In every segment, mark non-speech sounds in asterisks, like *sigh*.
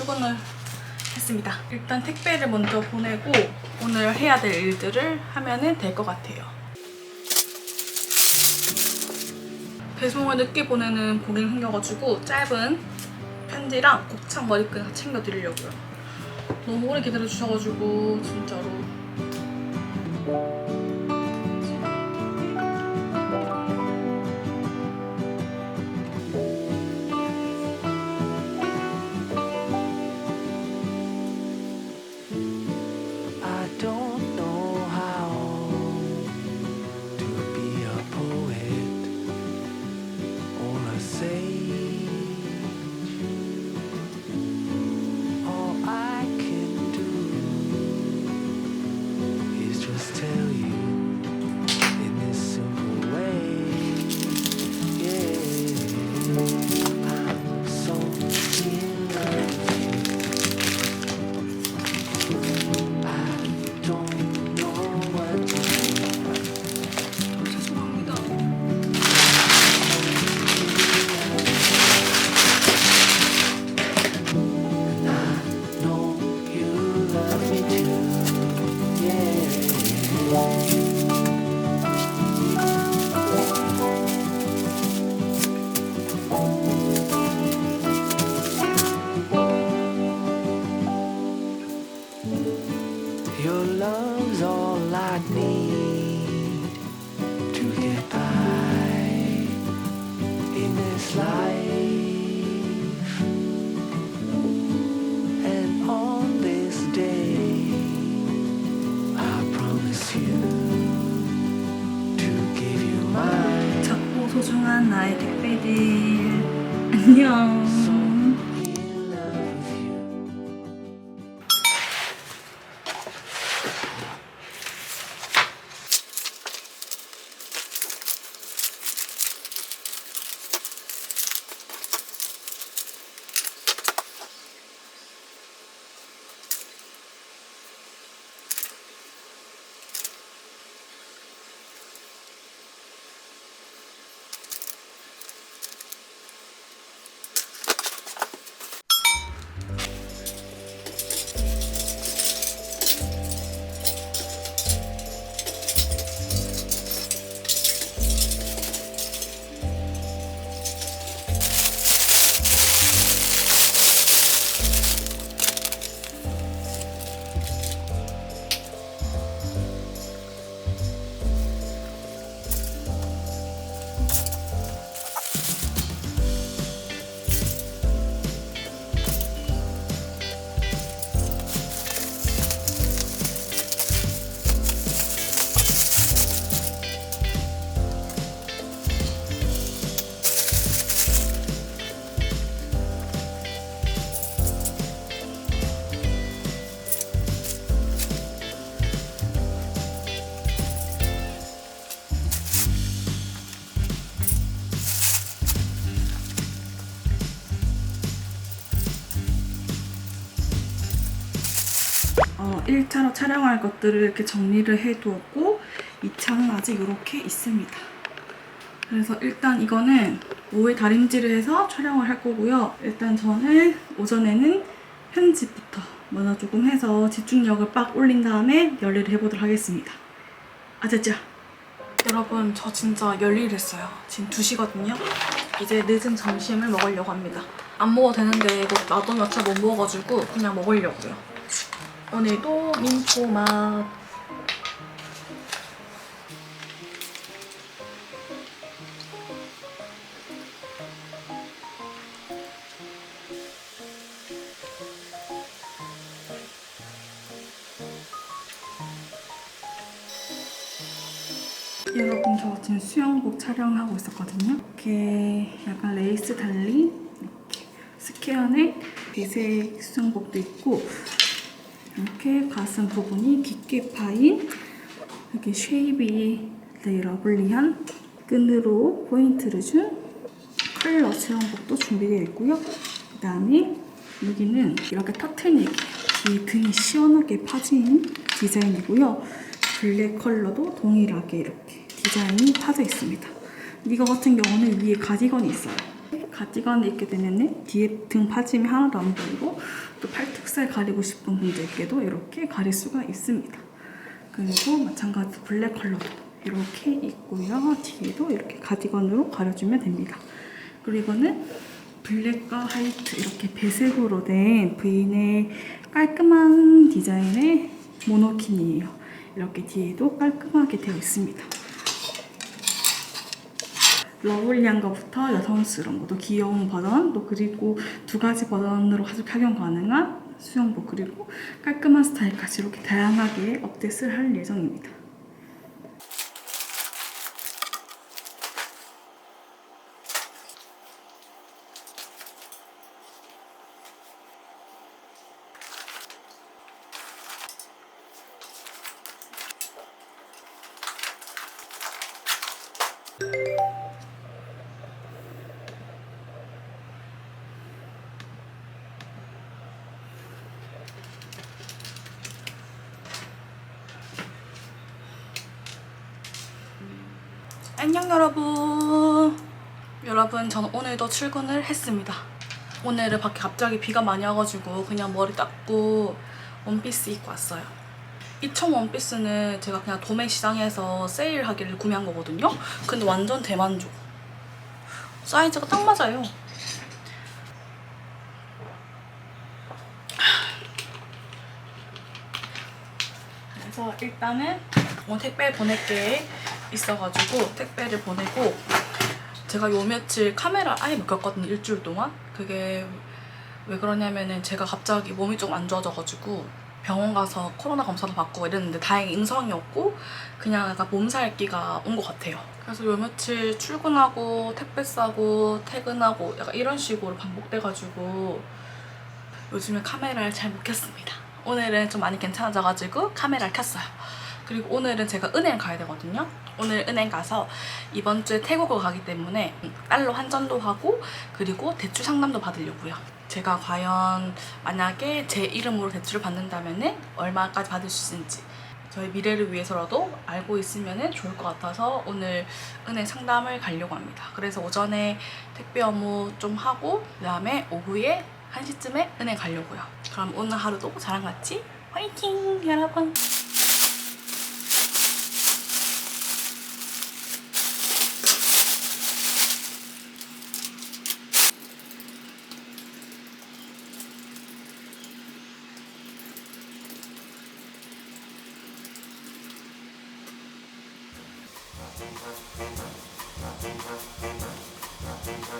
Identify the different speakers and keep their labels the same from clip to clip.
Speaker 1: 출근을 했습니다. 일단 택배를 먼저 보내고 오늘 해야 될 일들을 하면은 될것 같아요. 배송을 늦게 보내는 고객이 생겨가지고 짧은 편지랑 곱창 머리끈 다 챙겨드리려고요. 너무 오래 기다려주셔가지고 진짜로 *laughs* 안녕. 어, 1차로 촬영할 것들을 이렇게 정리를 해두었고 2차는 아직 이렇게 있습니다. 그래서 일단 이거는 오후에 다림질을 해서 촬영을 할 거고요. 일단 저는 오전에는 편집부터 먼저 조금 해서 집중력을 빡 올린 다음에 열일을 해보도록 하겠습니다. 아자자! 여러분 저 진짜 열일을 했어요. 지금 2시거든요. 이제 늦은 점심을 먹으려고 합니다. 안 먹어도 되는데 이거 놔두면 어차피 못 먹어가지고 그냥 먹으려고요. 오늘도 민초 맛. 여러분 저 지금 수영복 촬영하고 있었거든요. 이렇게 약간 레이스 달린 이렇게 스퀘어넥 배색 수영복도 있고 이렇게 가슴 부분이 깊게 파인 이렇게 쉐이비 네, 러블리한 끈으로 포인트를 준 컬러 수영복도 준비되어 있고요. 그 다음에 여기는 이렇게 터틀넥 이 등이 시원하게 파진 디자인이고요. 블랙 컬러도 동일하게 이렇게 디자인이 파져 있습니다. 이거 같은 경우는 위에 가디건이 있어요. 가디건을 입게 되면은 뒤에 등 파짐이 하나도 안 보이고 또 팔뚝살 가리고 싶은 분들께도 이렇게 가릴 수가 있습니다. 그리고 마찬가지 블랙 컬러도 이렇게 있고요. 뒤에도 이렇게 가디건으로 가려주면 됩니다. 그리고 이거는 블랙과 화이트 이렇게 배색으로 된 브인의 깔끔한 디자인의 모노킨이에요. 이렇게 뒤에도 깔끔하게 되어 있습니다. 러블리한 것부터 여성스러운 것도 귀여운 버전 또 그리고 두 가지 버전으로 가지고 착용 가능한 수영복 그리고 깔끔한 스타일까지 이렇게 다양하게 업데이트를 할 예정입니다. 안녕 여러분. 여러분 저는 오늘도 출근을 했습니다. 오늘은 밖에 갑자기 비가 많이 와가지고 그냥 머리 닦고 원피스 입고 왔어요. 이청 원피스는 제가 그냥 도매 시장에서 세일하기를 구매한 거거든요. 근데 완전 대만족. 사이즈가 딱 맞아요. 그래서 일단은 오늘 택배 보낼 게 있어가지고 택배를 보내고 제가 요 며칠 카메라 아예 못 켰거든요 일주일 동안. 그게 왜 그러냐면은 제가 갑자기 몸이 좀 안 좋아져가지고 병원 가서 코로나 검사도 받고 이랬는데 다행히 음성이었고 그냥 약간 몸살기가 온 것 같아요. 그래서 요 며칠 출근하고 택배 싸고 퇴근하고 약간 이런 식으로 반복돼가지고 요즘에 카메라를 잘 못 켰습니다. 오늘은 좀 많이 괜찮아져가지고 카메라를 켰어요 그리고 오늘은 제가 은행 가야 되거든요. 오늘 은행 가서 이번 주에 태국을 가기 때문에 달러 환전도 하고 그리고 대출 상담도 받으려고요. 제가 과연 만약에 제 이름으로 대출을 받는다면 얼마까지 받을 수 있는지 저희 미래를 위해서라도 알고 있으면 좋을 것 같아서 오늘 은행 상담을 가려고 합니다. 그래서 오전에 택배 업무 좀 하고 그다음에 오후에 1시쯤에 은행 가려고요. 그럼 오늘 하루도 저랑 같이 화이팅! 여러분, Thank you.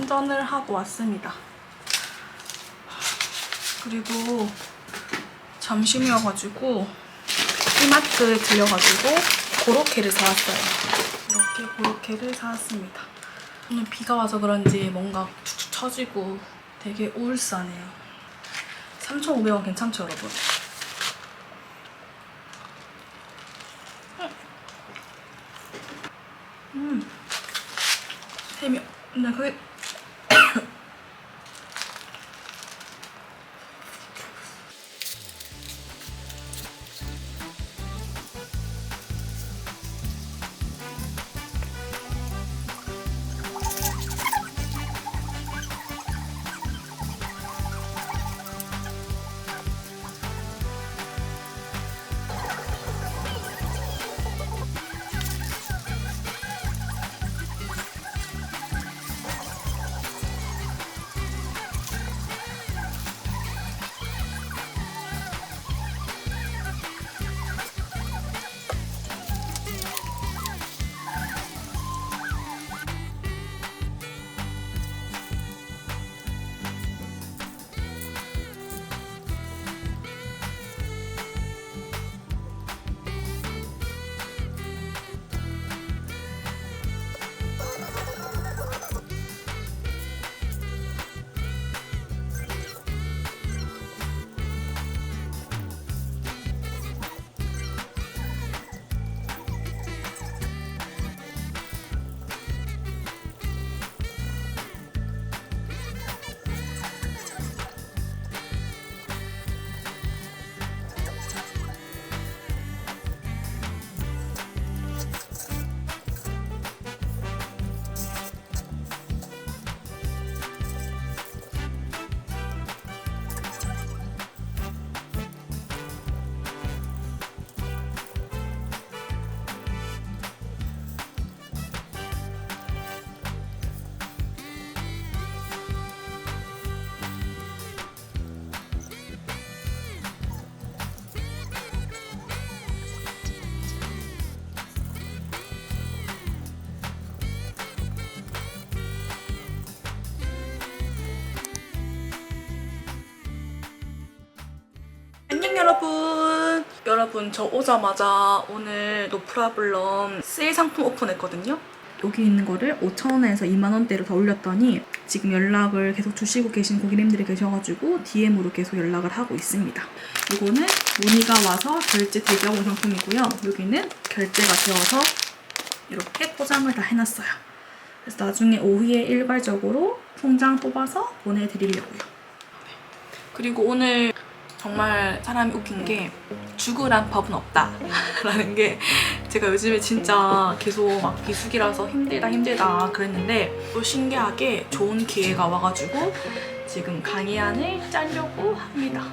Speaker 1: 환전을 하고 왔습니다. 그리고 점심이어가지고 이마트 들려가지고 고로케를 사왔어요. 이렇게 고로케를 사왔습니다. 오늘 비가 와서 그런지 뭔가 축축 처지고 되게 우울싸네요. 3,500원 괜찮죠, 여러분? 음. 음. 재미, 근데 네, 그게 여러분. 저 오자마자 오늘 노프라블럼 세일 상품 오픈했거든요. 여기 있는 거를 5,000원에서 2만원대로 다 올렸더니 지금 연락을 계속 주시고 계신 고객님들이 계셔가지고 DM으로 계속 연락을 하고 있습니다. 이거는 문의가 와서 결제 대기하고 온 상품이고요. 여기는 결제가 되어서 이렇게 포장을 다 해놨어요. 그래서 나중에 오후에 일괄적으로 통장 뽑아서 보내드리려고요. 그리고 오늘 정말 사람이 웃긴 게 죽으란 법은 없다. *laughs* 라는 게 제가 요즘에 진짜 계속 막 비수기라서 힘들다 힘들다 그랬는데 또 신기하게 좋은 기회가 와가지고 지금 강의안을 짜려고 합니다.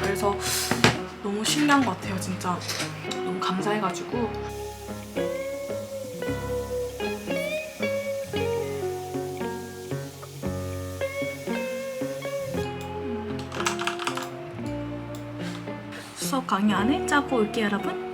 Speaker 1: 그래서 너무 신기한 것 같아요 진짜. 너무 감사해가지고 강의안을 짜고 올게요 여러분